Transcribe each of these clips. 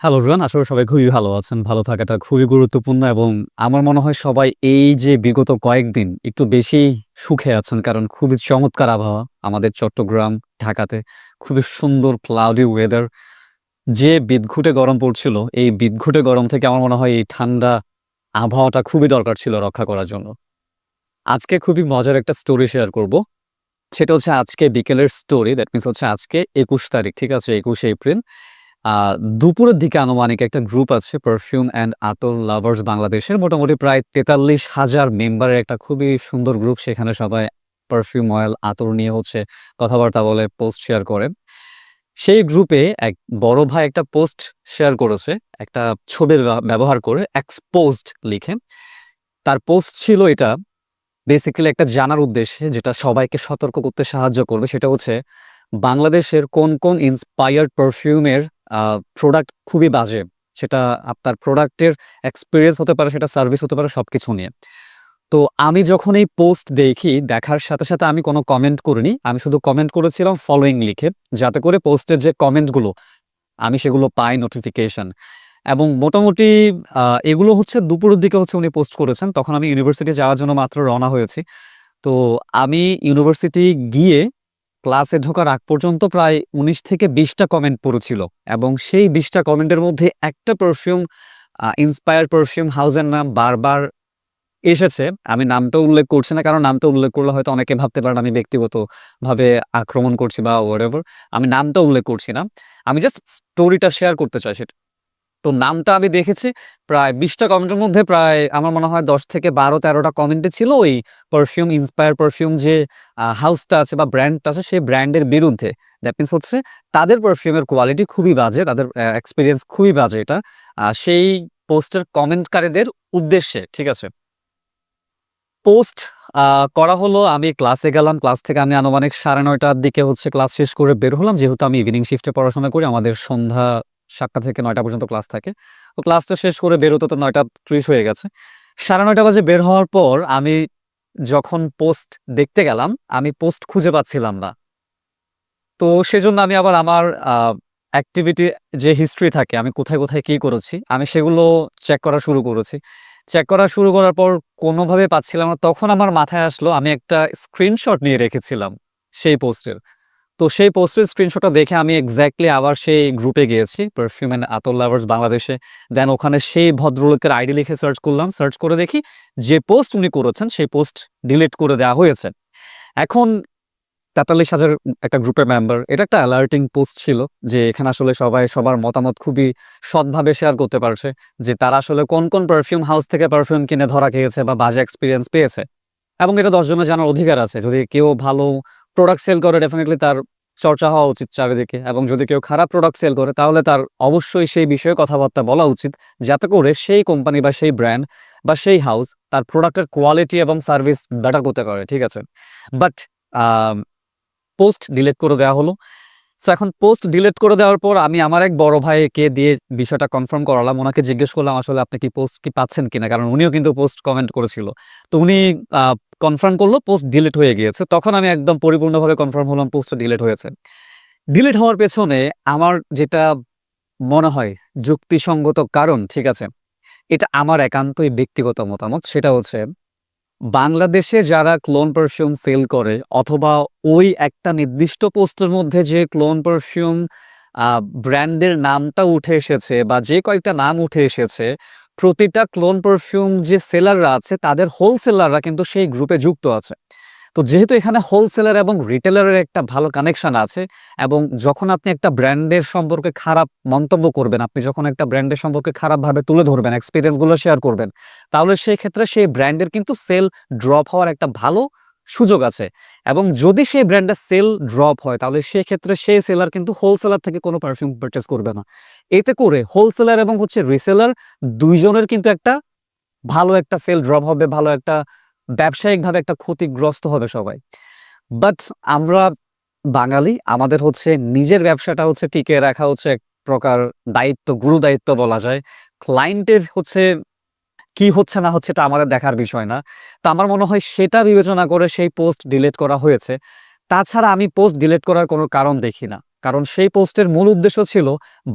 Hello everyone আসলে সবাই খুবই ভালো আছেন। ভালো থাকাটা খুবই গুরুত্বপূর্ণ এবং আমার মনে হয় সবাই এই যে বিগত কয়েকদিন একটু বেশি সুখে আছেন কারণ খুবই চমৎকার আবহাওয়া আমাদের চট্টগ্রাম, ঢাকাতে। খুবই সুন্দর ক্লাউডি ওয়েদার যে বিদঘুটে গরম পড়ছিল, এই বিদঘুটে গরম থেকে আমার মনে হয় এই ঠান্ডা আবহাওয়াটা খুবই দরকার ছিল রক্ষা করার জন্য। আজকে খুবই মজার একটা স্টোরি শেয়ার করব। সেটা হচ্ছে আজকে বিকেলের স্টোরি দ্যাট মিনস হচ্ছে আজকে একুশ তারিখ, ঠিক আছে? একুশে এপ্রিল। দুপুরের দিকে আনুমানিক একটা গ্রুপ আছে পারফিউম অ্যান্ড আতর লাভার্স বাংলাদেশের। মোটামুটি প্রায় তেতাল্লিশ হাজার মেম্বারের একটা খুবই সুন্দর গ্রুপ সেখানে সবাই পারফিউম অয়েল আতর নিয়ে হচ্ছে কথাবার্তা বলে পোস্ট শেয়ার করে। সেই গ্রুপে এক বড় ভাই একটা পোস্ট শেয়ার করেছে, একটা ছবি ব্যবহার করে এক্সপোজড লিখে। তার পোস্ট ছিল এটা বেসিক্যালি একটা জানার উদ্দেশ্যে, যেটা সবাইকে সতর্ক করতে সাহায্য করবে, সেটা হচ্ছে বাংলাদেশের কোন কোন ইন্সপায়ার্ড পারফিউমের প্রোডাক্ট খুবই বাজে। সেটা আপনার প্রোডাক্টের এক্সপিরিয়েন্স হতে পারে, সেটা সার্ভিস হতে পারে সব কিছু নিয়ে। তো আমি যখন এই পোস্ট দেখি, দেখার সাথে সাথে আমি কোনো কমেন্ট করিনি। আমি শুধু কমেন্ট করেছিলাম ফলোয়িং লিখে, যাতে করে পোস্টের যে কমেন্টগুলো আমি সেগুলো পাই নোটিফিকেশন এবং মোটামুটি এগুলো হচ্ছে দুপুরের দিকে হচ্ছে উনি পোস্ট করেছেন। তখন আমি ইউনিভার্সিটি যাওয়ার জন্য মাত্র রওনা হয়েছি। তো আমি ইউনিভার্সিটি গিয়ে ক্লাসে ঢোকার আগ পর্যন্ত প্রায় উনিশ থেকে বিশটা কমেন্ট পড়েছিল এবং সেই বিশটা কমেন্টের মধ্যে একটা পারফিউম ইন্সপায়ার পারফিউম হাউসের নাম বারবার এসেছে। আমি নামটা উল্লেখ করছি না, কারণ নামটা উল্লেখ করলে হয়তো অনেকে ভাবতে পারেন আমি ব্যক্তিগতভাবে আক্রমণ করছি বা ওয়ার আমি নামটা উল্লেখ করছি না। আমি জাস্ট স্টোরিটা শেয়ার করতে চাই সেটা তো নামটা আমি দেখেছি। প্রায় বিশটা কমেন্টের মধ্যে প্রায় আমার মনে হয় দশ থেকে বারো তেরোটা কমেন্টে ছিল ওই পারফিউম ইন্সপায়ার পারফিউম যে হাউসটা আছে বা ব্র্যান্ডটা আছে সেই ব্র্যান্ডের বিরুদ্ধে। দ্যাট মিনস হচ্ছে তাদের পারফিউমের কোয়ালিটি খুবই বাজে, তাদের এক্সপিরিয়েন্স খুবই বাজে এটা। সেই পোস্টের কমেন্টকারীদের উদ্দেশ্যে, ঠিক আছে? পোস্ট করা হলো, আমি ক্লাসে গেলাম ক্লাস থেকে আমি আনুমানিক সাড়ে নয়টার দিকে হচ্ছে ক্লাস শেষ করে বের হলাম। যেহেতু আমি ইভিনিং শিফটে পড়াশোনা করি, আমাদের সন্ধ্যা সাতটা থেকে নয়টা পর্যন্ত ক্লাস থাকে। তো ক্লাসটা শেষ করে বেরোতে তো নয়টা ত্রিশ হয়ে গেছে। সাড়ে নয়টা বাজে বের হওয়ার পর আমি যখন পোস্ট দেখতে গেলাম, আমি পোস্ট খুঁজে পাচ্ছিলাম না। তো সেজন্য আমি আবার আমার অ্যাক্টিভিটি যে হিস্ট্রি থাকে, আমি কোথায় কোথায় কী করেছি, আমি সেগুলো চেক করা শুরু করেছি। চেক করা শুরু করার পর কোনোভাবে পাচ্ছিলাম না। তখন আমার মাথায় আসলো, আমি একটা স্ক্রিনশট নিয়ে রেখেছিলাম সেই পোস্টের তো সেই পোস্টের স্ক্রিনশটটা দেখে আমি এক্স্যাক্টলি আবার সেই গ্রুপে গিয়েছি পারফিউম অ্যান্ড আতর লাভার্স বাংলাদেশে দেন ওখানে সেই ভদ্রলোকের আইডি লিখে সার্চ করলাম সার্চ করে দেখি যে পোস্ট উনি করেছেন, সেই পোস্ট ডিলিট করে দেওয়া হয়েছে। এখন তেতাল্লিশ হাজার একটা গ্রুপের মেম্বার এটা একটা অ্যালার্টিং পোস্ট ছিল যে এখানে আসলে সবাই, সবার মতামত খুবই সৎভাবে শেয়ার করতে পারছে যে তারা আসলে কোন কোন পারফিউম হাউস থেকে পারফিউম কিনে ধরা খেয়েছে বা বাজে এক্সপিরিয়েন্স পেয়েছে। এবং এটা দশজনের জানার অধিকার আছে, যদি কেউ ভালো প্রোডাক্ট সেল করে ডেফিনেটলি তার চর্চা হওয়া উচিত চারিদিকে। এবং যদি কেউ খারাপ প্রোডাক্ট সেল করে, তাহলে তার অবশ্যই সেই বিষয়ে কথাবার্তা বলা উচিত, যাতে করে সেই কোম্পানি বা সেই ব্র্যান্ড বা সেই হাউস তার প্রোডাক্টের কোয়ালিটি এবং সার্ভিস বেটার করতে পারে, ঠিক আছে? বাট পোস্ট ডিলিট করে দেওয়া হলো। সো এখন পোস্ট ডিলেট করে দেওয়ার পর আমি আমার এক বড় ভাইকে দিয়ে বিষয়টা কনফার্ম করালাম। ওনাকে জিজ্ঞেস করলাম, আসলে আপনি কি পোস্ট কি পাচ্ছেন কিনা? কারণ উনিও কিন্তু পোস্ট কমেন্ট করেছিল। তো উনি কনফার্ম করল পোস্ট ডিলিট হয়ে গিয়েছে। তখন আমি একদম পরিপূর্ণভাবে কনফার্ম হলাম পোস্টটা ডিলিট হয়েছে। ডিলিট হওয়ার পেছনে আমার যেটা মনে হয় যুক্তিসঙ্গত কারণ, ঠিক আছে, এটা আমার একান্তই ব্যক্তিগত মতামত, সেটা হচ্ছে বাংলাদেশে যারা ক্লোন পারফিউম সেল করে, অথবা ওই একটা নির্দিষ্ট পোস্টের মধ্যে যে ক্লোন পারফিউম ব্র্যান্ডের নামটা উঠে এসেছে বা যে কয়েকটা নাম উঠে এসেছে প্রতিটা ক্লোন পারফিউম যে সেলাররা আছে, তাদের হোলসেলাররা কিন্তু সেই গ্রুপে যুক্ত আছে। তো যেহেতু এখানে হোলসেলার এবং রিটেলারের একটা ভালো কানেকশন আছে এবং যখন আপনি একটা ব্র্যান্ডের সম্পর্কে খারাপ মন্তব্য করবেন, আপনি যখন একটা ব্র্যান্ডের সম্পর্কে খারাপভাবে তুলে ধরবেন এক্সপিরিয়েন্সগুলো শেয়ার করবেন, তাহলে সেই ক্ষেত্রে সেই ব্র্যান্ডের কিন্তু সেল ড্রপ হওয়ার একটা ভালো সুযোগ আছে। এবং যদি সেই ব্র্যান্ডের সেল ড্রপ হয়, তাহলে সেই ক্ষেত্রে সেই সেলার কিন্তু হোলসেলার থেকে কোনো পারফিউম পারচেস করবে না। এতে করে হোলসেলার এবং হচ্ছে রিসেলার দুইজনের কিন্তু একটা ভালো একটা সেল ড্রপ হবে, ভালো একটা ব্যবসায়িকভাবে একটা ক্ষতিগ্রস্ত হবে সবাই। বাট আমরা বাঙালি, আমাদের হচ্ছে নিজের ব্যবসাটা হচ্ছে টিকে রাখা হচ্ছে এক প্রকার দায়িত্ব গুরু দায়িত্ব বলা যায়। ক্লায়েন্টের হচ্ছে কি হচ্ছে না হচ্ছে এটা আমাদের দেখার বিষয় না। তো আমার মনে হয় সেটা বিবেচনা করে সেই পোস্ট ডিলিট করা হয়েছে। তাছাড়া আমি পোস্ট ডিলিট করার কোনো কারণ দেখি না। কারণ সেই পোস্টের মূল উদ্দেশ্য ছিল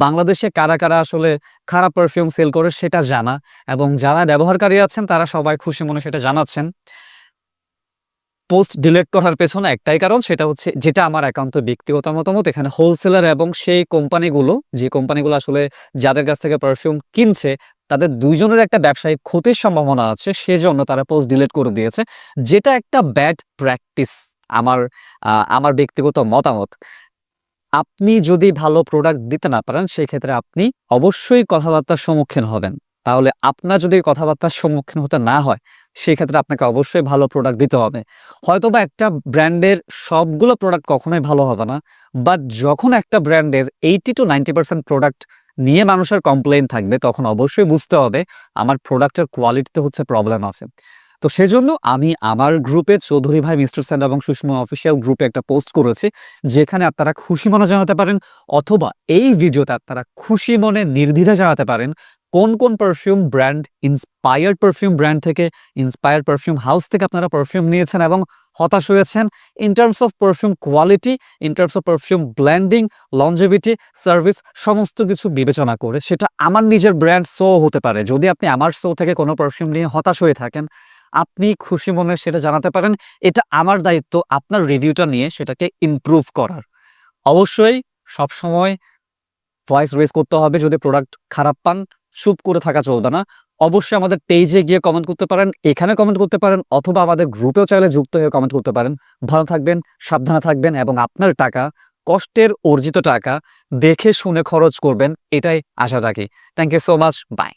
বাংলাদেশে কারা কারা আসলে খারাপ পারফিউম সেল করে সেটা জানা এবং যারা ব্যবহারকারী আছেন তারা সবাই খুশি মনে সেটা জানাচ্ছেন। পোস্ট ডিলিট করার পেছনে একটাই কারণ সেটা হচ্ছে যেটা আমার একান্ত ব্যক্তিগত মতামত, এখানে হোলসেলার এবং সেই কোম্পানিগুলো, যে কোম্পানিগুলো আসলে যাদের কাছ থেকে পারফিউম কিনছে তাদের দুইজনের একটা ব্যবসায়িক ক্ষতির সম্ভাবনা আছে, সেজন্য তারা পোস্ট ডিলিট করে দিয়েছে। যেটা একটা ব্যাড প্র্যাকটিস আমার আমার ব্যক্তিগত মতামত। আপনি যদি ভালো প্রোডাক্ট দিতে না পারেন সেই ক্ষেত্রে আপনি অবশ্যই কথাবার্তার সম্মুখীন হবেন। তাহলে আপনার যদি কথাবার্তার সম্মুখীন হতে না হয় সেই ক্ষেত্রে আপনাকে অবশ্যই ভালো প্রোডাক্ট দিতে হবে। হয়তোবা একটা ব্র্যান্ডের সবগুলো প্রোডাক্ট কখনোই ভালো হবে না বাট যখন একটা ব্র্যান্ডের eighty two ninety percent product নিয়ে মানুষের কমপ্লেন থাকবে, তখন অবশ্যই বুঝতে হবে আমার প্রোডাক্টের কোয়ালিটিতে হচ্ছে প্রবলেম আছে। তো সেজন্য আমি আমার গ্রুপে চৌধুরী ভাই, মিস্টার স্যান্ড এবং সুষমা অফিসিয়াল গ্রুপে একটা পোস্ট করেছি, যেখানে আপনারা খুশি মনে জানাতে পারেন, অথবা এই ভিডিওতে আপনারা খুশি মনে নির্দ্বিধা জানাতে পারেন কোন কোন perfume brand inspired perfume brand থেকে ইন্সপায়ার্ড পারফিউম হাউস থেকে আপনারা পারফিউম নিয়েছেন এবং হতাশ হয়েছেন? In terms of perfume quality in terms of perfume blending longevity service সমস্ত কিছু বিবেচনা করে সেটা আমার নিজের ব্র্যান্ড শো হতে পারে। যদি আপনি আমার শো থেকে কোনো পারফিউম নিয়ে হতাশ হয়ে থাকেন, আপনি খুশি মনে সেটা জানাতে পারেন। এটা আমার দায়িত্ব, আপনার রিভিউটা নিয়ে সেটাকে ইমপ্রুভ করার। অবশ্যই সবসময় ভয়েস রেজ করতে হবে। যদি প্রোডাক্ট খারাপ পান চুপ করে থাকা চলবে না। অবশ্যই আমাদের পেজে গিয়ে কমেন্ট করতে পারেন, এখানে কমেন্ট করতে পারেন, অথবা আমাদের গ্রুপেও চাইলে যুক্ত হয়ে কমেন্ট করতে পারেন। ভালো থাকবেন, সাবধানে থাকবেন এবং আপনার টাকা, কষ্টের অর্জিত টাকা দেখে শুনে খরচ করবেন, এটাই আশা রাখি। Thank you so much bye